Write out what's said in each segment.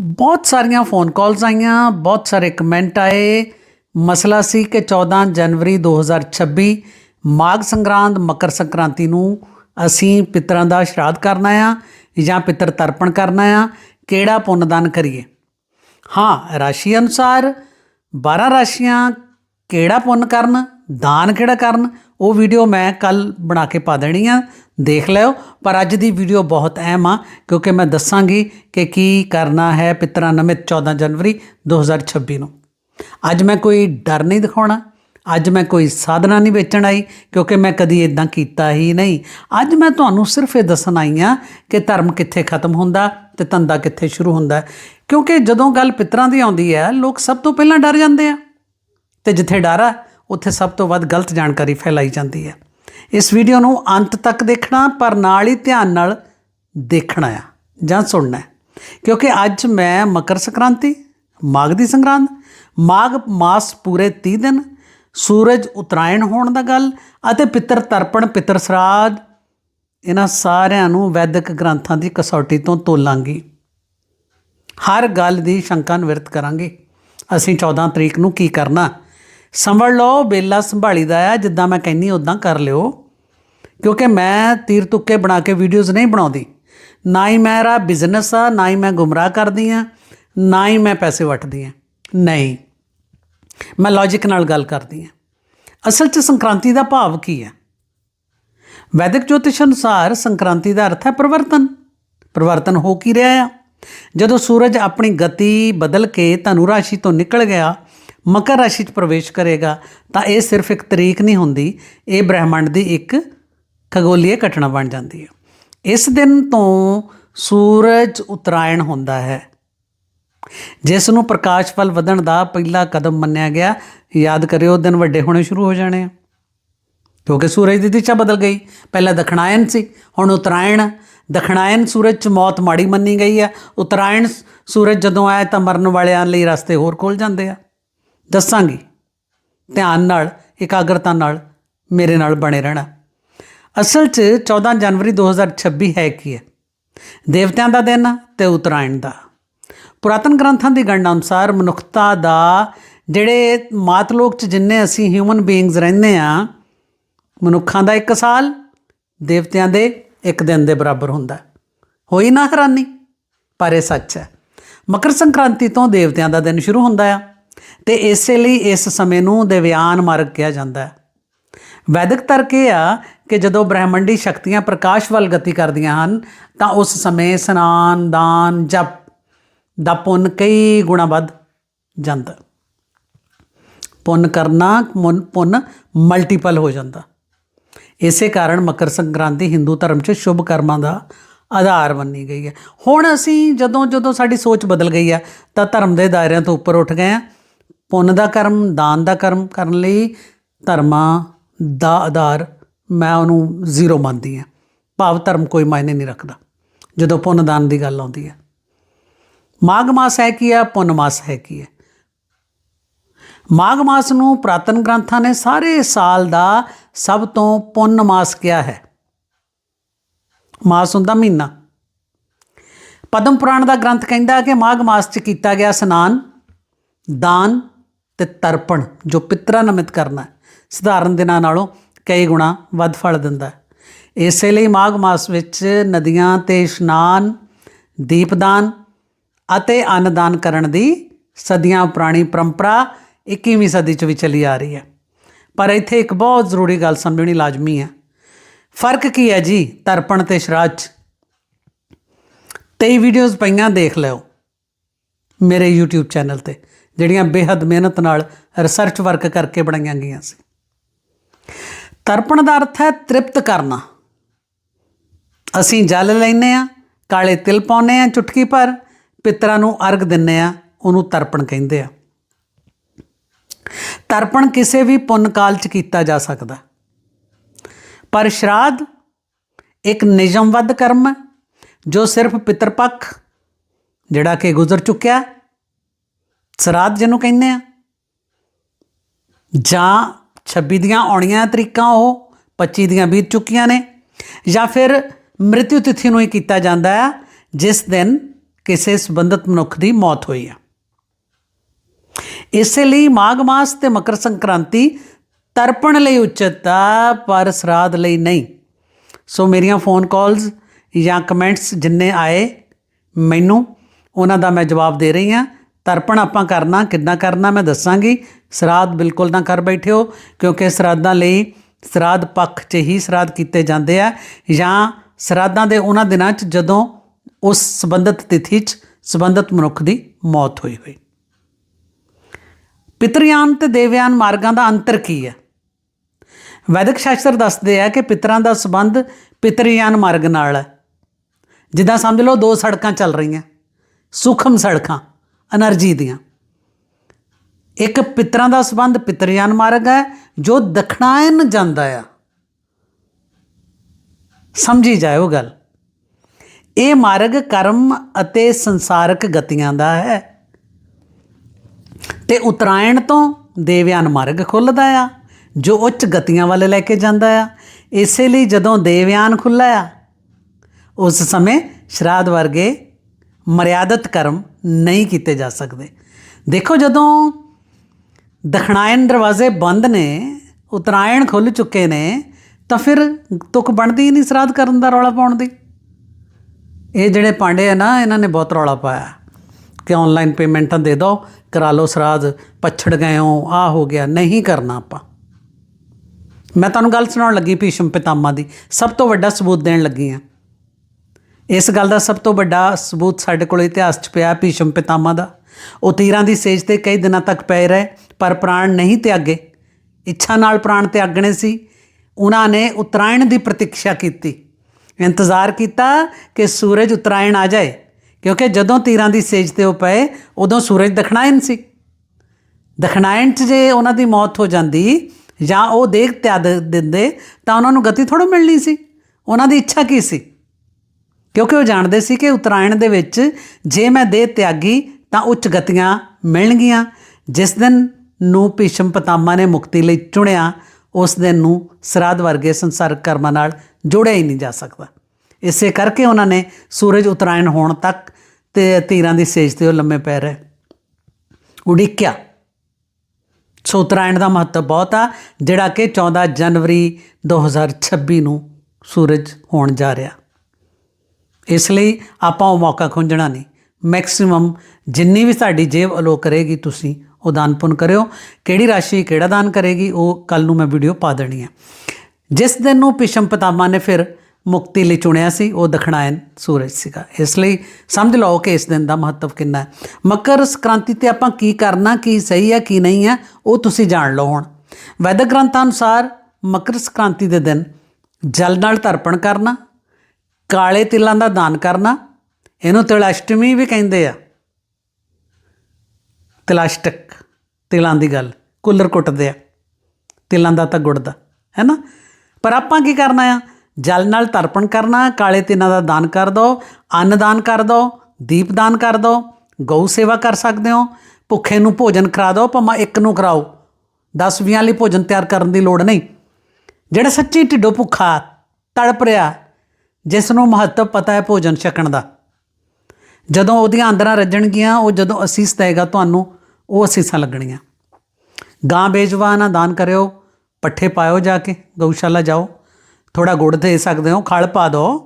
ਬਹੁਤ ਸਾਰੀਆਂ ਫੋਨ ਕਾਲਸ ਆਈਆਂ, ਬਹੁਤ ਸਾਰੇ ਕਮੈਂਟ ਆਏ। ਮਸਲਾ ਸੀ ਕਿ 14 ਜਨਵਰੀ 2026 ਮਾਘ ਸੰਗਰਾਂਦ, ਮਕਰ ਸੰਕ੍ਰਾਂਤੀ ਨੂੰ ਅਸੀਂ ਪਿਤਰਾਂ ਦਾ ਸ਼ਰਾਧ ਕਰਨਾ ਆ ਜਾਂ ਪਿਤਰ ਤਰਪਣ ਕਰਨਾ ਆ ਕਿਹੜਾ ਪੁੰਨਦਾਨ ਕਰੀਏ? ਹਾਂ, ਰਾਸ਼ੀ ਅਨੁਸਾਰ 12 ਰਾਸ਼ੀਆਂ ਕਿਹੜਾ ਪੁੰਨ ਕਰਨ? ਦਾਨ ਕਿਹੜਾ ਕਰਨ? ਉਹ ਵੀਡੀਓ ਮੈਂ ਕੱਲ ਬਣਾ ਕੇ ਪਾ ਦੇਣੀ ਆ। ਦੇਖ ਲਿਓ। ਪਰ ਅੱਜ ਦੀ ਵੀਡੀਓ ਬਹੁਤ ਅਹਿਮ ਆ, ਕਿਉਂਕਿ ਮੈਂ ਦੱਸਾਂਗੀ ਕਿ ਕੀ ਕਰਨਾ ਹੈ ਪਿਤਰਾਂ ਨਮਿਤ 14 ਜਨਵਰੀ 2026 ਨੂੰ। ਅੱਜ ਮੈਂ ਕੋਈ ਡਰ ਨਹੀਂ ਦਿਖਾਉਣਾ। ਅੱਜ ਮੈਂ ਕੋਈ ਸਾਧਨਾ ਨਹੀਂ ਵੇਚਣ ਆਈ, ਕਿਉਂਕਿ ਮੈਂ ਕਦੀ ਇਦਾਂ ਕੀਤਾ ਹੀ ਨਹੀਂ। ਅੱਜ ਮੈਂ ਤੁਹਾਨੂੰ ਸਿਰਫ ਇਹ ਦੱਸਣ ਆਈ ਆ ਕਿ ਧਰਮ ਕਿੱਥੇ ਖਤਮ ਹੁੰਦਾ ਤੇ ਧੰਦਾ ਕਿੱਥੇ ਸ਼ੁਰੂ ਹੁੰਦਾ। ਕਿਉਂਕਿ ਜਦੋਂ ਗੱਲ ਪਿਤਰਾਂ ਦੀ ਆਉਂਦੀ ਹੈ, ਲੋਕ ਸਭ ਤੋਂ ਪਹਿਲਾਂ ਡਰ ਜਾਂਦੇ ਆ। ਤੇ ਜਿੱਥੇ ਡਰ ਆ ਉੱਥੇ ਸਭ ਤੋਂ ਵੱਧ ਗਲਤ ਜਾਣਕਾਰੀ ਫੈਲਾਈ ਜਾਂਦੀ ਹੈ। ਇਸ ਵੀਡੀਓ ਨੂੰ ਅੰਤ ਤੱਕ ਦੇਖਣਾ, ਪਰ ਨਾਲ ਹੀ ਧਿਆਨ ਨਾਲ ਦੇਖਣਾ ਆ, ਜਾਂ ਸੁਣਨਾ ਹੈ। ਕਿਉਂਕਿ ਅੱਜ ਮੈਂ ਮਕਰ ਸੰਕ੍ਰਾਂਤੀ, ਮਾਘ ਦੀ ਸੰਗਰਾਂਦ, ਮਾਘ ਮਾਸ ਪੂਰੇ 30 ਦਿਨ, ਸੂਰਜ ਉਤਰਾਇਣ ਹੋਣ ਦਾ ਗੱਲ, ਅਤੇ ਪਿੱਤਰ ਤਰਪਣ, ਪਿੱਤਰ ਸਰਾਧ, ਇਹਨਾਂ ਸਾਰਿਆਂ ਨੂੰ ਵੈਦਿਕ ਗ੍ਰੰਥਾਂ ਦੀ ਕਸੌਟੀ ਤੋਂ ਤੋਲਾਂਗੀ। ਹਰ ਗੱਲ ਦੀ ਸ਼ੰਕਾ ਨਿਵਰਤ ਕਰਾਂਗੇ। ਅਸੀਂ 14 ਤਰੀਕ ਨੂੰ ਕੀ ਕਰਨਾ? ਸੰਭਲ ਲਓ ਬੇਲਾ ਸੰਭਾਲੀਦਾ ਆ, ਜਿੱਦਾਂ ਮੈਂ ਕਹਿੰਨੀ ਉਦਾਂ ਕਰ ਲਿਓ। ਕਿਉਂਕਿ ਮੈਂ ਤੀਰ ਤੁੱਕੇ ਬਣਾ ਕੇ ਵੀਡੀਓਜ਼ ਨਹੀਂ ਬਣਾਉਂਦੀ। ਨਾ ਹੀ ਮੇਰਾ ਬਿਜ਼ਨਸ ਆ, ਨਾ ਹੀ ਮੈਂ ਗੁੰਮਰਾਹ ਕਰਦੀ ਆ, ਨਾ ਹੀ ਮੈਂ ਪੈਸੇ ਵਟਦੀ ਆ। ਨਹੀਂ, ਮੈਂ ਲੌਜੀਕ ਨਾਲ ਗੱਲ ਕਰਦੀ ਆ। ਅਸਲ 'ਚ ਸੰਕ੍ਰਾਂਤੀ ਦਾ ਭਾਵ ਕੀ ਹੈ ਵੈਦਿਕ ਜੋਤਿਸ਼ ਅਨੁਸਾਰ ਸੰਕ੍ਰਾਂਤੀ ਦਾ ਅਰਥ ਹੈ ਪਰਿਵਰਤਨ। ਪਰਿਵਰਤਨ ਹੋ ਕੀ ਰਿਹਾ ਆ? ਜਦੋਂ ਸੂਰਜ ਆਪਣੀ ਗਤੀ ਬਦਲ ਕੇ ਧਨੁ ਰਾਸ਼ੀ ਤੋਂ ਨਿਕਲ ਗਿਆ ਮਕਰ ਰਾਸ਼ੀ 'ਚ ਪ੍ਰਵੇਸ਼ ਕਰੇਗਾ, ਤਾਂ ਇਹ ਸਿਰਫ ਇੱਕ ਤਰੀਕ ਨਹੀਂ ਹੁੰਦੀ, ਇਹ ਬ੍ਰਹਿਮੰਡ ਦੀ ਇੱਕ ਖਗੋਲੀਏ ਘਟਨਾ ਬਣ ਜਾਂਦੀ ਹੈ। ਇਸ ਦਿਨ ਤੋਂ ਸੂਰਜ ਉਤਰਾਇਣ ਹੁੰਦਾ ਹੈ, ਜਿਸ ਨੂੰ ਪ੍ਰਕਾਸ਼ ਫਲ ਵਧਣ ਦਾ ਪਹਿਲਾ ਕਦਮ ਮੰਨਿਆ ਗਿਆ। ਯਾਦ ਕਰਿਓ, ਦਿਨ ਵੱਡੇ ਹੋਣੇ ਸ਼ੁਰੂ ਹੋ ਜਾਣੇ ਆ, ਕਿਉਂਕਿ ਸੂਰਜ ਦੀ ਦਿਸ਼ਾ ਬਦਲ ਗਈ। ਪਹਿਲਾਂ ਦਖਣਾਇਨ ਸੀ, ਹੁਣ ਉਤਰਾਇਣ। ਦਖਣਾਇਨ ਸੂਰਜ 'ਚ ਮੌਤ ਮਾੜੀ ਮੰਨੀ ਗਈ ਆ ਉਤਰਾਇਣ ਸੂਰਜ ਜਦੋਂ ਆਇਆ ਤਾਂ ਮਰਨ ਵਾਲਿਆਂ ਲਈ ਰਸਤੇ ਹੋਰ ਖੁੱਲ ਜਾਂਦੇ ਆ। ਦੱਸਾਂਗੀ। ਧਿਆਨ ਨਾਲ, ਇਕਾਗਰਤਾ ਨਾਲ ਮੇਰੇ ਨਾਲ ਬਣੇ ਰਹਿਣਾ। ਅਸਲ 'ਚ 14 ਜਨਵਰੀ 2026 ਹੈ ਕੀ ਹੈ? ਦੇਵਤਿਆਂ ਦਾ ਦਿਨ ਆ ਤੇ ਉਤਰਾਇਣ ਦਾ। ਪੁਰਾਤਨ ਗ੍ਰੰਥਾਂ ਦੀ ਗਣਨਾ ਅਨੁਸਾਰ ਮਨੁੱਖਤਾ ਦਾ ਜਿਹੜੇ ਮਾਤਲੋਕ 'ਚ ਜਿੰਨੇ ਅਸੀਂ ਹਿਊਮਨ ਬੀਇੰਗਸ ਰਹਿੰਦੇ ਆ ਮਨੁੱਖਾਂ ਦਾ ਇੱਕ ਸਾਲ, ਦੇਵਤਿਆਂ ਦੇ ਇੱਕ ਦਿਨ ਦੇ ਬਰਾਬਰ ਹੁੰਦਾ। ਹੋਈ ਨਾ ਹੈਰਾਨੀ, ਪਰ ਇਹ ਸੱਚ ਹੈ। ਮਕਰ ਸੰਕ੍ਰਾਂਤੀ ਤੋਂ ਦੇਵਤਿਆਂ ਦਾ ਦਿਨ ਸ਼ੁਰੂ ਹੁੰਦਾ ਆ। ਤੇ ਇਸੇ ਲਈ ਇਸ ਸਮੇਂ ਨੂੰ ਦੇਵਯਾਨ ਮਾਰਗ ਕਿਹਾ ਜਾਂਦਾ ਹੈ। ਵੈਦਿਕ ਤਰਕ ਇਹ ਆ ਕਿ ਜਦੋਂ ਬ੍ਰਹਿਮੰਡੀ ਸ਼ਕਤੀਆਂ ਪ੍ਰਕਾਸ਼ ਵੱਲ ਗਤੀ ਕਰਦੀਆਂ ਹਨ, ਤਾਂ ਉਸ ਸਮੇਂ ਸਨਾਨ, ਦਾਨ, ਜਪ ਦਾ ਪੁੰਨ ਕਈ ਗੁਣਾ ਵੱਧ ਜਾਂਦਾ। ਪੁੰਨ ਕਰਨਾ ਮੁੰਨ- ਪੁੰਨ ਮਲਟੀਪਲ ਹੋ ਜਾਂਦਾ। ਇਸੇ ਕਾਰਨ ਮਕਰ ਸੰਕ੍ਰਾਂਤੀ ਹਿੰਦੂ ਧਰਮ 'ਚ ਸ਼ੁਭ ਕਰਮਾਂ ਦਾ ਆਧਾਰ ਮੰਨੀ ਗਈ ਹੈ। ਹੁਣ ਅਸੀਂ ਜਦੋਂ ਜਦੋਂ ਸਾਡੀ ਸੋਚ ਬਦਲ ਗਈ ਹੈ, ਤਾਂ ਧਰਮ ਦੇ ਦਾਇਰਿਆਂ ਤੋਂ ਉੱਪਰ ਉੱਠ ਗਏ ਆ ਪੁੰਨ ਦਾ ਕਰਮ, ਦਾਨ ਦਾ ਕਰਮ ਕਰਨ ਲਈ ਧਰਮਾਂ ਦਾ ਆਧਾਰ ਮੈਂ ਉਹਨੂੰ ਜ਼ੀਰੋ ਮੰਨਦੀ ਹਾਂ। ਭਾਵ ਧਰਮ ਕੋਈ ਮਾਇਨੇ ਨਹੀਂ ਰੱਖਦਾ, ਜਦੋਂ ਪੁੰਨ ਦਾਨ ਦੀ ਗੱਲ ਆਉਂਦੀ ਹੈ। ਮਾਘ ਮਾਸ ਹੈ ਕੀ ਹੈ? ਪੁੰਨ ਮਾਸ ਹੈ ਕੀ ਹੈ? ਮਾਘ ਮਾਸ ਨੂੰ ਪ੍ਰਾਤਨ ਗ੍ਰੰਥਾਂ ਨੇ ਸਾਰੇ ਸਾਲ ਦਾ ਸਭ ਤੋਂ ਪੁੰਨ ਮਾਸ ਕਿਹਾ ਹੈ। ਮਾਸ ਹੁੰਦਾ ਮਹੀਨਾ। ਪਦਮ ਪੁਰਾਣ ਦਾ ਗ੍ਰੰਥ ਕਹਿੰਦਾ ਕਿ ਮਾਘ ਮਾਸ 'ਚ ਕੀਤਾ ਗਿਆ ਇਸ਼ਨਾਨ ਦਾਨ ਤੇ ਤਰਪਣ, ਜੋ ਪਿਤਰਾਂ ਨਮਿਤ ਕਰਨਾ ਸਧਾਰਨ ਦਿਨਾਂ ਨਾਲੋਂ ਕਈ ਗੁਣਾ ਵੱਧ ਫਲ ਦਿੰਦਾ ਹੈ। ਇਸੇ ਲਈ ਮਾਘ ਮਾਸ ਵਿੱਚ ਨਦੀਆਂ ਤੇ ਇਸ਼ਨਾਨ ਦੀਪਦਾਨ ਅਤੇ ਅੰਨਦਾਨ ਕਰਨ ਦੀ ਸਦੀਆਂ ਪੁਰਾਣੀ ਪਰੰਪਰਾ 21ਵੀਂ ਸਦੀ 'ਚ ਵੀ ਚੱਲੀ ਆ ਰਹੀ ਹੈ। ਪਰ ਇੱਥੇ ਇੱਕ ਬਹੁਤ ਜ਼ਰੂਰੀ ਗੱਲ ਸਮਝਣੀ ਲਾਜ਼ਮੀ ਹੈ। ਫ਼ਰਕ ਕੀ ਹੈ ਜੀ ਤਰਪਣ ਤੇ ਸ਼ਰਾਧ 'ਚ? 23 ਵੀਡੀਓਜ਼ ਪਈਆਂ ਦੇਖ ਲਿਓ ਮੇਰੇ YouTube ਚੈਨਲ ਤੇ। ਜਿਹੜੀਆਂ ਬੇਹੱਦ ਮਿਹਨਤ ਨਾਲ ਰਿਸਰਚ ਵਰਕ ਕਰਕੇ ਬਣਾਈਆਂ ਗਈਆਂ ਸੀ। ਤਰਪਣ ਦਾ ਅਰਥ ਹੈ ਤ੍ਰਿਪਤ ਕਰਨਾ। ਅਸੀਂ ਜਲ ਲੈਨੇ ਆ ਕਾਲੇ ਤਿਲ ਪਾਉਨੇ ਆ ਚੁਟਕੀ ਭਰ, ਪਿਤਰਾਂ ਨੂੰ ਅਰਗ ਦਿੰਨੇ ਆ ਉਹਨੂੰ ਤਰਪਣ ਕਹਿੰਦੇ ਆ। ਤਰਪਣ ਕਿਸੇ ਵੀ ਪੁੰਨ ਕਾਲ ਚ ਕੀਤਾ ਜਾ ਸਕਦਾ। ਪਰ ਸ਼ਰਾਧ ਇੱਕ ਨਿਯਮਬੱਧ ਕਰਮ ਜੋ ਸਿਰਫ ਪਿਤਰਪੱਖ ਜਿਹੜਾ ਕਿ ਗੁਜ਼ਰ ਚੁੱਕਿਆ ਸਰਾਧ ਜਿਹਨੂੰ ਕਹਿੰਦੇ ਆ। ਜਾਂ 26 ਦੀਆਂ ਆਉਣੀਆਂ ਤਰੀਕਾਂ ਉਹ 25 ਦੀਆਂ ਬੀਤ ਚੁੱਕੀਆਂ ਨੇ। ਜਾਂ ਫਿਰ ਮ੍ਰਿਤਿੂ ਤਿਥੀ ਨੂੰ ਹੀ ਕੀਤਾ ਜਾਂਦਾ ਹੈ ਜਿਸ ਦਿਨ ਕਿਸੇ ਸੰਬੰਧਿਤ ਮਨੁੱਖ ਦੀ ਮੌਤ ਹੋਈ ਹੈ ਇਸੇ ਲਈ ਮਾਘ ਮਾਸ ਤੇ ਮਕਰ ਸੰਕ੍ਰਾਂਤੀ ਤਰਪਣ ਲਈ ਉਚਿਤ ਆ, ਪਰ ਸਰਾਧ ਲਈ ਨਹੀਂ। ਸੋ ਮੇਰੀਆਂ ਫੋਨ ਕਾਲਸ ਜਾਂ ਕਮੈਂਟਸ ਜਿੰਨੇ ਆਏ ਮੈਨੂੰ, ਉਹਨਾਂ ਦਾ ਮੈਂ ਜਵਾਬ ਦੇ ਰਹੀ ਹਾਂ। ਤਰਪਣ ਆਪਾਂ ਕਰਨਾ, ਕਿੱਦਾਂ ਕਰਨਾ ਮੈਂ ਦੱਸਾਂਗੀ। ਸਰਾਧ ਬਿਲਕੁਲ ਨਾ ਕਰ ਬੈਠਿਓ, ਕਿਉਂਕਿ ਸਰਾਧਾਂ ਲਈ ਸਰਾਧ ਪੱਖ 'ਚ ਹੀ ਸਰਾਧ ਕੀਤੇ ਜਾਂਦੇ ਆ। ਜਾਂ ਸਰਾਧਾਂ ਦੇ ਉਹਨਾਂ ਦਿਨਾਂ 'ਚ ਜਦੋਂ ਉਸ ਸੰਬੰਧਿਤ ਤਿਥੀ 'ਚ ਸੰਬੰਧਿਤ ਮਨੁੱਖ ਦੀ ਮੌਤ ਹੋਈ ਹੋਈ। ਪਿਤਰਯਾਨ ਤੇ ਦੇਵਯਾਨ ਮਾਰਗਾਂ ਦਾ ਅੰਤਰ ਕੀ ਹੈ? ਵੈਦਿਕ ਸ਼ਾਸਤਰ ਦੱਸਦੇ ਆ ਕਿ ਪਿਤਰਾਂ ਦਾ ਸੰਬੰਧ ਪਿਤਰਯਾਨ ਮਾਰਗ ਨਾਲ ਹੈ। ਜਿੱਦਾਂ ਸਮਝ ਲਓ ਦੋ ਸੜਕਾਂ ਚੱਲ ਰਹੀਆਂ, ਸੂਖਮ ਸੜਕਾਂ। એનર્જી ਦੀਆਂ। ਇੱਕ ਪਿਤਰਾਂ ਦਾ ਸੰਬੰਧ ਪਿਤਰਯਾਨ ਮਾਰਗ ਹੈ, ਜੋ ਦਖਣਾਇਨ ਜਾਂਦਾ ਆ। ਸਮਝੀ ਜਾਇਓ ਗੱਲ। ਇਹ ਮਾਰਗ ਕਰਮ ਅਤੇ ਸੰਸਾਰਕ ਗਤੀਆਂ ਦਾ ਹੈ। ਤੇ ਉਤਰਾਇਣ ਤੋਂ ਦੇਵਯਾਨ ਮਾਰਗ ਖੁੱਲਦਾ ਆ, ਜੋ ਉੱਚ ਗਤੀਆਂ ਵੱਲ ਲੈ ਕੇ ਜਾਂਦਾ ਆ। ਇਸੇ ਲਈ ਜਦੋਂ ਦੇਵਯਾਨ ਖੁੱਲਾ ਆ, ਉਸ ਸਮੇਂ ਸ਼ਰਾਧ ਵਰਗੇ ਮਰਿਆਦਤ ਕਰਮ ਨਹੀਂ ਕੀਤੇ ਜਾ ਸਕਦੇ। ਦੇਖੋ ਜਦੋਂ ਦਖਣਾਇਨ ਦਰਵਾਜ਼ੇ ਬੰਦ ਨੇ, ਉਤਰਾਇਣ ਖੁੱਲ ਚੁੱਕੇ ਨੇ, ਤਾਂ ਫਿਰ ਤੁਕ ਬਣਦੀ ਹੀ ਨਹੀਂ ਸ਼ਰਾਧ ਕਰਨ ਦਾ ਰੌਲਾ ਪਾਉਣ ਦੀ। ਇਹ ਜਿਹੜੇ ਪਾਂਡੇ ਆ ਨਾ, ਇਹਨਾਂ ਨੇ ਬਹੁਤ ਰੌਲਾ ਪਾਇਆ। ਕਿ ਆਨਲਾਈਨ ਪੇਮੈਂਟਾਂ ਦੇ ਦਿਓ ਕਰਾ ਲਓ ਸਰਾਧ, ਪਛੜ ਗਏ ਹੋ ਆ ਹੋ ਗਿਆ, ਨਹੀਂ ਕਰਨਾ ਆਪਾਂ। ਮੈਂ ਤੁਹਾਨੂੰ ਗੱਲ ਸੁਣਾਉਣ ਲੱਗੀ ਭੀਸ਼ਮ ਪਿਤਾਮਾ ਦੀ। ਸਭ ਤੋਂ ਵੱਡਾ ਸਬੂਤ ਦੇਣ ਲੱਗੀ ਆ। ਇਸ ਗੱਲ ਦਾ ਸਭ ਤੋਂ ਵੱਡਾ ਸਬੂਤ ਸਾਡੇ ਕੋਲ ਇਤਿਹਾਸ 'ਚ ਪਿਆ ਭੀਸ਼ਮ ਪਿਤਾਮਾ ਦਾ। ਉਹ ਤੀਰਾਂ ਦੀ ਸੇਜ ਤੇ ਕਈ ਦਿਨਾਂ ਤੱਕ ਪਏ ਰਹੇ, ਪਰ ਪ੍ਰਾਣ ਨਹੀਂ ਤਿਆਗੇ। ਇੱਛਾ ਨਾਲ ਪ੍ਰਾਣ ਤਿਆਗਣੇ ਸੀ। ਉਹਨਾਂ ਨੇ ਉਤਰਾਇਣ ਦੀ ਪ੍ਰਤੀਖਿਆ ਕੀਤੀ। ਇੰਤਜ਼ਾਰ ਕੀਤਾ ਕਿ ਸੂਰਜ ਉਤਰਾਇਣ ਆ ਜਾਏ, ਕਿਉਂਕਿ ਜਦੋਂ ਤੀਰਾਂ ਦੀ ਸੇਜ ਤੇ ਉਹ ਪਏ, ਉਦੋਂ ਸੂਰਜ ਦਖਣਾਇਣ ਸੀ। ਦਖਣਾਇਨ 'ਚ ਜੇ ਉਹਨਾਂ ਦੀ ਮੌਤ ਹੋ ਜਾਂਦੀ ਜਾਂ ਉਹ ਦੇਖ ਤਿਆਗ ਦਿੰਦੇ, ਤਾਂ ਉਹਨਾਂ ਨੂੰ ਗਤੀ ਥੋੜ੍ਹਾ ਮਿਲਣੀ ਸੀ। ਉਹਨਾਂ ਦੀ ਇੱਛਾ ਕੀ ਸੀ? ਕਿਉਂਕਿ ਉਹ ਜਾਣਦੇ ਸੀ ਕਿ ਉਤਰਾਇਣ ਦੇ ਵਿੱਚ ਜੇ ਮੈਂ ਦੇਹ ਤਿਆਗੀ ਤਾਂ ਉੱਚ ਗਤੀਆਂ ਮਿਲਣਗੀਆਂ। ਜਿਸ ਦਿਨ ਨੂੰ ਭੀਸ਼ਮ ਪਤਾਮਾ ਨੇ ਮੁਕਤੀ ਲਈ ਚੁਣਿਆ, ਉਸ ਦਿਨ ਨੂੰ ਸਰਾਧ ਵਰਗੇ ਸੰਸਾਰਕ ਕਰਮਾਂ ਨਾਲ ਜੋੜਿਆ ਹੀ ਨਹੀਂ ਜਾ ਸਕਦਾ। ਇਸੇ ਕਰਕੇ ਉਹਨਾਂ ਨੇ ਸੂਰਜ ਉਤਰਾਇਣ ਹੋਣ ਤੱਕ ਤੇ ਤੀਰਾਂ ਦੀ ਸੇਜ ਤੇ ਉਹ ਲੰਮੇ ਪੈ ਰਹੇ। ਉਡੀਕਿਆ। ਸੋ ਉਤਰਾਇਣ ਦਾ ਮਹੱਤਵ ਬਹੁਤ ਆ, ਜਿਹੜਾ ਕਿ 14 ਜਨਵਰੀ 2026 ਨੂੰ ਸੂਰਜ ਹੋਣ ਜਾ ਰਿਹਾ। ਇਸ ਲਈ ਆਪਾਂ ਉਹ ਮੌਕਾ ਖੁੰਝਣਾ ਨਹੀਂ। ਮੈਕਸਿਮਮ ਜਿੰਨੀ ਵੀ ਸਾਡੀ ਜੇਬ ਅਲੋ ਕਰੇਗੀ ਤੁਸੀਂ, ਉਹ ਦਾਨ ਪੁੰਨ ਕਰਿਓ। ਕਿਹੜੀ ਰਾਸ਼ੀ ਕਿਹੜਾ ਦਾਨ ਕਰੇਗੀ, ਉਹ ਕੱਲ ਨੂੰ ਮੈਂ ਵੀਡੀਓ ਪਾ ਦੇਣੀ ਹੈ ਜਿਸ ਦਿਨ ਨੂੰ ਪਿਸ਼ਮ ਪਤਾਮਾ ਨੇ ਫਿਰ ਮੁਕਤੀ ਲਈ ਚੁਣਿਆ ਸੀ, ਉਹ ਦਖਣਾਇਨ ਸੂਰਜ ਸੀਗਾ। ਇਸ ਲਈ ਸਮਝ ਲਓ ਕਿ ਇਸ ਦਿਨ ਦਾ ਮਹੱਤਵ ਕਿੰਨਾ ਹੈ। ਮਕਰ ਸੰਕ੍ਰਾਂਤੀ ਤੇ ਆਪਾਂ ਕੀ ਕਰਨਾ, ਕੀ ਸਹੀ ਹੈ ਕੀ ਨਹੀਂ ਹੈ ਉਹ ਤੁਸੀਂ ਜਾਣ ਲਓ ਹੁਣ। ਵੈਦਿਕ ਗ੍ਰੰਥਾਂ ਅਨੁਸਾਰ ਮਕਰ ਸੰਕ੍ਰਾਂਤੀ ਦੇ ਦਿਨ ਜਲ ਨਾਲ ਤਰਪਣ ਕਰਨਾ ਕਾਲੇ ਤਿਲਾਂ ਦਾ ਦਾਨ ਕਰਨਾ, ਇਹਨੂੰ ਤਿਲਾਸ਼ਟਮੀ ਵੀ ਕਹਿੰਦੇ ਆ। ਤਿਲਾਸ਼ਟਕ ਤਿਲਾਂ ਦੀ ਗੱਲ, ਕੁੱਲਰ ਕੁੱਟਦੇ ਆ, ਤਿਲਾਂ ਦਾ ਤਾਂ ਗੁੜ ਦਾ ਹੈ ਨਾ ਪਰ ਆਪਾਂ ਕੀ ਕਰਨਾ ਆ? ਜਲ ਨਾਲ ਤਰਪਣ ਕਰਨਾ, ਕਾਲੇ ਤਿਲਾਂ ਦਾ ਦਾਨ ਕਰ ਦੋ, ਅੰਨ ਦਾਨ ਕਰ ਦੋ, ਦੀਪ ਦਾਨ ਕਰ ਦੋ, ਗਊ ਸੇਵਾ ਕਰ ਸਕਦੇ ਹੋ, ਭੁੱਖੇ ਨੂੰ ਭੋਜਨ ਕਰਾ ਦਿਓ ਭਾਵੇਂ ਇੱਕ ਨੂੰ ਕਰਾਓ। 10 20 ਲਈ ਭੋਜਨ ਤਿਆਰ ਕਰਨ ਦੀ ਲੋੜ ਨਹੀਂ। ਜਿਹੜਾ ਸੱਚੀ ਢਿੱਡੋਂ ਭੁੱਖਾ, ਤੜਪ ਰਿਹਾ ਜਿਸ ਨੂੰ ਮਹੱਤਵ ਪਤਾ ਹੈ ਭੋਜਨ ਛਕਣ ਦਾ। ਜਦੋਂ ਉਹਦੀਆਂ ਅੰਦਰਾਂ ਰੱਜਣਗੀਆਂ, ਉਹ ਜਦੋਂ ਅਸੀਸ ਦੇਗਾ ਤੁਹਾਨੂੰ, ਉਹ ਅਸੀਸਾਂ ਲੱਗਣੀਆਂ। ਗਾਂ ਬੇਜਵਾਨਾ ਦਾਨ ਕਰਿਓ, ਪੱਠੇ ਪਾਇਓ ਜਾ ਕੇ, ਗਊਸ਼ਾਲਾ ਜਾਓ। ਥੋੜਾ ਗੁੜ ਦੇ ਸਕਦੇ ਹੋ, ਖਲ ਪਾ ਦਿਓ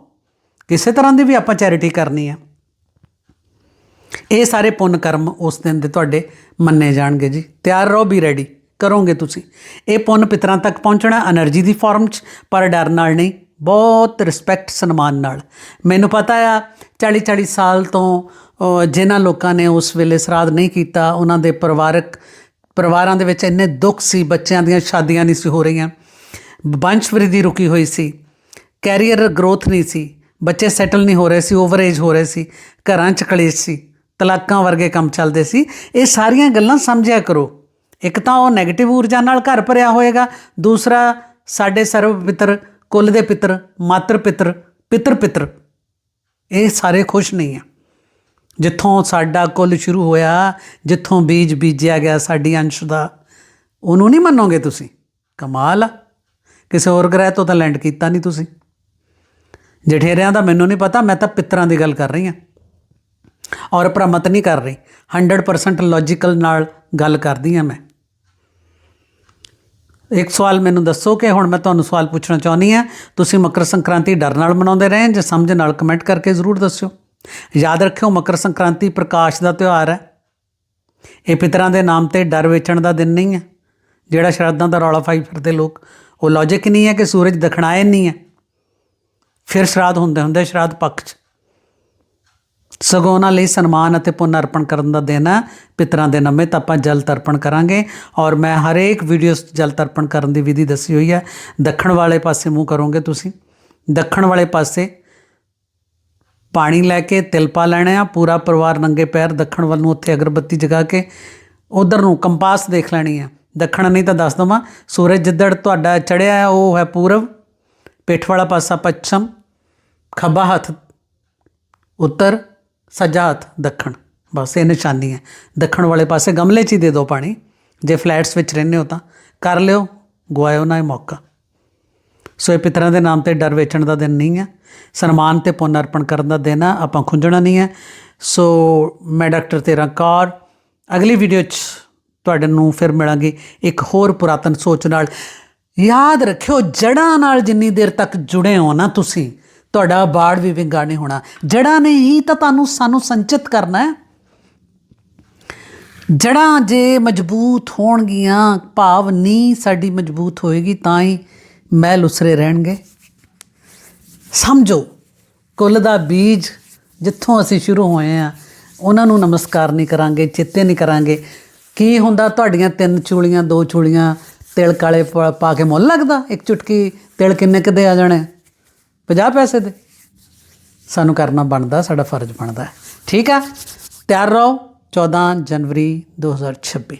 ਕਿਸੇ ਤਰ੍ਹਾਂ ਦੀ ਵੀ ਆਪਾਂ ਚੈਰਿਟੀ ਕਰਨੀ ਆ। ਇਹ ਸਾਰੇ ਪੁੰਨ ਕਰਮ ਉਸ ਦਿਨ ਦੇ ਤੁਹਾਡੇ ਮੰਨੇ ਜਾਣਗੇ ਜੀ। ਤਿਆਰ ਰਹੋ ਵੀ ਰੈਡੀ ਕਰੋਗੇ ਤੁਸੀਂ। ਇਹ ਪੁੰਨ ਪਿਤਰਾਂ ਤੱਕ ਪਹੁੰਚਣਾ એનર્ਜੀ ਦੀ ਫਾਰਮ 'ਚ, ਪਰ ਡਰ ਨਾਲ ਨਹੀਂ। ਬਹੁਤ ਰਿਸਪੈਕਟ ਸਨਮਾਨ ਨਾਲ। ਮੈਨੂੰ ਪਤਾ ਆ 40 40 ਸਾਲ ਤੋਂ ਜਿਨ੍ਹਾਂ ਲੋਕਾਂ ਨੇ ਉਸ ਵੇਲੇ ਸਰਾਧ ਨਹੀਂ ਕੀਤਾ, ਉਹਨਾਂ ਦੇ ਪਰਿਵਾਰਕ, ਪਰਿਵਾਰਾਂ ਦੇ ਵਿੱਚ ਇੰਨੇ ਦੁੱਖ ਸੀ, ਬੱਚਿਆਂ ਦੀਆਂ ਸ਼ਾਦੀਆਂ ਨਹੀਂ ਸੀ ਹੋ ਰਹੀਆਂ। ਵੰਸ਼ ਵ੍ਰਿਧੀ ਰੁਕੀ ਹੋਈ ਸੀ। ਕੈਰੀਅਰ ਗਰੋਥ ਨਹੀਂ ਸੀ। ਬੱਚੇ ਸੈਟਲ ਨਹੀਂ ਹੋ ਰਹੇ ਸੀ ਓਵਰ ਏਜ ਹੋ ਰਹੇ ਸੀ। ਘਰਾਂ 'ਚ ਕਲੇਸ਼ ਸੀ। ਤਲਾਕਾਂ ਵਰਗੇ ਕੰਮ ਚੱਲਦੇ ਸੀ। ਇਹ ਸਾਰੀਆਂ ਗੱਲਾਂ ਸਮਝਿਆ ਕਰੋ। ਇੱਕ ਤਾਂ ਉਹ 네ਗੇਟਿਵ ਊਰਜਾ ਨਾਲ ਘਰ ਭਰਿਆ ਹੋਏਗਾ, ਦੂਸਰਾ ਸਾਡੇ ਸਰਵ ਮਿੱਤਰ ਕੁੱਲ ਦੇ ਪਿੱਤਰ, ਮਾਤਰ ਪਿੱਤਰ ਪਿੱਤਰ ਪਿੱਤਰ। ਇਹ ਸਾਰੇ ਖੁਸ਼ ਨਹੀਂ ਆ। ਜਿੱਥੋਂ ਸਾਡਾ ਕੁੱਲ ਸ਼ੁਰੂ ਹੋਇਆ, ਜਿੱਥੋਂ ਬੀਜ ਬੀਜਿਆ ਗਿਆ ਸਾਡੀ ਅੰਸ਼ ਦਾ, ਉਹਨੂੰ ਨਹੀਂ ਮੰਨੋਗੇ ਤੁਸੀਂ? ਕਮਾਲ ਆ। ਕਿਸੇ ਹੋਰ ਗ੍ਰਹਿ ਤੋਂ ਤਾਂ ਲੈਂਡ ਕੀਤਾ ਨਹੀਂ ਤੁਸੀਂ। ਜਠੇਰਿਆਂ ਦਾ ਮੈਨੂੰ ਨਹੀਂ ਪਤਾ, ਮੈਂ ਤਾਂ ਪਿੱਤਰਾਂ ਦੀ ਗੱਲ ਕਰ ਰਹੀ ਹਾਂ। ਔਰ ਭ੍ਰਮਤ ਨਹੀਂ ਕਰ ਰਹੀ। 100% ਲੌਜੀਕਲ ਨਾਲ ਗੱਲ ਕਰਦੀ ਹਾਂ ਮੈਂ। ਇੱਕ ਸਵਾਲ ਮੈਨੂੰ ਦੱਸੋ ਕਿ ਹੁਣ ਮੈਂ ਤੁਹਾਨੂੰ ਸਵਾਲ ਪੁੱਛਣਾ ਚਾਹੁੰਦੀ ਹਾਂ, ਤੁਸੀਂ ਮਕਰ ਸੰਕ੍ਰਾਂਤੀ ਡਰ ਨਾਲ ਮਨਾਉਂਦੇ ਰਹੇ, ਜਾਂ ਸਮਝ ਨਾਲ ਕਮੈਂਟ ਕਰਕੇ ਜ਼ਰੂਰ ਦੱਸਿਓ। ਯਾਦ ਰੱਖਿਓ, ਮਕਰ ਸੰਕ੍ਰਾਂਤੀ ਪ੍ਰਕਾਸ਼ ਦਾ ਤਿਉਹਾਰ ਹੈ। ਇਹ ਪਿਤਰਾਂ ਦੇ ਨਾਮ ਤੇ ਡਰ ਵੇਚਣ ਦਾ ਦਿਨ ਨਹੀਂ ਹੈ। ਜਿਹੜਾ ਸ਼ਰਾਧਾਂ ਦਾ ਰੌਲਾ ਫਾਈ ਫਿਰਦੇ ਲੋਕ, ਉਹ ਲੌਜਿਕ ਨਹੀਂ ਹੈ ਕਿ ਸੂਰਜ ਦਖਣਾਏ ਨਹੀਂ ਹੈ। ਫਿਰ ਸ਼ਰਾਧ ਹੁੰਦੇ ਹੁੰਦੇ, ਸ਼ਰਾਧ ਪੱਖ 'ਚ। ਸਗੋਂ ਉਹਨਾਂ ਲਈ ਸਨਮਾਨ ਅਤੇ ਪੁੰਨ ਅਰਪਣ ਕਰਨ ਦਾ ਦਿਨ ਹੈ। ਪਿਤਰਾਂ ਦੇ ਨਮੇ ਤਾਂ ਆਪਾਂ ਜਲ ਤਰਪਣ ਕਰਾਂਗੇ ਔਰ ਮੈਂ ਹਰੇਕ ਵੀਡੀਓ 'ਚ ਜਲ ਤਰਪਣ ਕਰਨ ਦੀ ਵਿਧੀ ਦੱਸੀ ਹੋਈ ਹੈ। ਦੱਖਣ ਵਾਲੇ ਪਾਸੇ ਮੂੰਹ ਕਰੋਗੇ ਤੁਸੀਂ। ਦੱਖਣ ਵਾਲੇ ਪਾਸੇ ਪਾਣੀ ਲੈ ਕੇ ਤਿਲ ਪਾ ਲੈਣਾ ਆ। ਪੂਰਾ ਪਰਿਵਾਰ ਨੰਗੇ ਪੈਰ ਦੱਖਣ ਵੱਲ ਨੂੰ ਉੱਥੇ ਅਗਰਬੱਤੀ ਜਗਾ ਕੇ ਉਧਰ ਨੂੰ ਕੰਪਾਸ ਦੇਖ ਲੈਣੀ ਆ। ਦੱਖਣ ਨਹੀਂ ਤਾਂ ਦੱਸ ਦਵਾਂ। ਸੂਰਜ ਜਿੱਦੜ ਤੁਹਾਡਾ ਚੜਿਆ ਹੈ ਉਹ ਹੈ ਪੂਰਬ। ਪਿੱਠ ਵਾਲਾ ਪਾਸਾ ਪੱਛਮ। ਖੱਬਾ ਹੱਥ ਉੱਤਰ। ਸੱਜਾ ਹੱਥ ਦੱਖਣ। ਬਸ ਇਹ ਨਿਸ਼ਾਨੀ ਹੈ। ਦੱਖਣ ਵਾਲੇ ਪਾਸੇ ਗਮਲੇ 'ਚ ਹੀ ਦੇ ਦਿਓ ਪਾਣੀ। ਜੇ ਫਲੈਟਸ ਵਿੱਚ ਰਹਿੰਦੇ ਹੋ ਤਾਂ ਕਰ ਲਿਓ, ਗਵਾਇਓ ਨਾ ਇਹ ਮੌਕਾ। ਸੋ ਇਹ ਪਿਤਰਾਂ ਦੇ ਨਾਮ ਤੇ ਡਰ ਵੇਚਣ ਦਾ ਦਿਨ ਨਹੀਂ ਹੈ। ਸਨਮਾਨ ਤੇ ਪੁੰਨ ਅਰਪਣ ਕਰਨ ਦਾ ਦਿਨ ਆ ਆਪਾਂ ਖੁੰਝਣਾ ਨਹੀਂ ਹੈ। ਸੋ ਮੈਂ ਡਾਕਟਰ ਤੇਰਾ ਕੌਰ। ਅਗਲੀ ਵੀਡੀਓ 'ਚ ਤੁਹਾਡੇ ਨੂੰ ਫਿਰ ਮਿਲਾਂਗੇ ਇੱਕ ਹੋਰ ਪੁਰਾਤਨ ਸੋਚ ਨਾਲ। ਯਾਦ ਰੱਖਿਓ ਜੜਾਂ ਨਾਲ ਜਿੰਨੀ ਦੇਰ ਤੱਕ ਜੁੜੇ ਹੋ ਨਾ ਤੁਸੀਂ ਤੁਹਾਡਾ ਬਾੜ ਵੀ ਵਿੰਗਾ ਨਹੀਂ ਹੋਣਾ। ਜੜਾਂ ਨੇ ਹੀ ਤਾਂ ਤੁਹਾਨੂੰ ਸਾਨੂੰ ਸੰਚਿਤ ਕਰਨਾ ਹੈ। ਜੜਾਂ ਜੇ ਮਜ਼ਬੂਤ ਹੋਣਗੀਆਂ, ਭਾਵ ਨੀ ਸਾਡੀ ਮਜ਼ਬੂਤ ਹੋਏਗੀ, ਤਾਂ ਹੀ ਮਹਿਲ ਉਸਰੇ ਰਹਿਣਗੇ। ਸਮਝੋ, ਕੁੱਲ ਦਾ ਬੀਜ ਜਿੱਥੋਂ ਅਸੀਂ ਸ਼ੁਰੂ ਹੋਏ ਆ ਉਹਨਾਂ ਨੂੰ ਨਮਸਕਾਰ ਨਹੀਂ ਕਰਾਂਗੇ, ਚਿੱਤੇ ਨਹੀਂ ਕਰਾਂਗੇ। ਕੀ ਹੁੰਦਾ ਤੁਹਾਡੀਆਂ ਤਿੰਨ ਚੂਲੀਆਂ, ਦੋ ਚੂਲੀਆਂ, ਤਿਲ ਕਾਲੇ ਪਾ ਪਾ ਕੇ ਮੁੱਲ ਲੱਗਦਾ? ਇੱਕ ਚੁਟਕੀ ਤਿਲ ਕਿੰਨੇ ਕਦੇ ਆ ਜਾਣੇ? 50 ਪੈਸੇ ਦੇ। ਸਾਨੂੰ ਕਰਨਾ ਬਣਦਾ, ਸਾਡਾ ਫਰਜ਼ ਬਣਦਾ। ਠੀਕ ਆ? ਤਿਆਰ ਰਹੋ। 14 ਜਨਵਰੀ 2026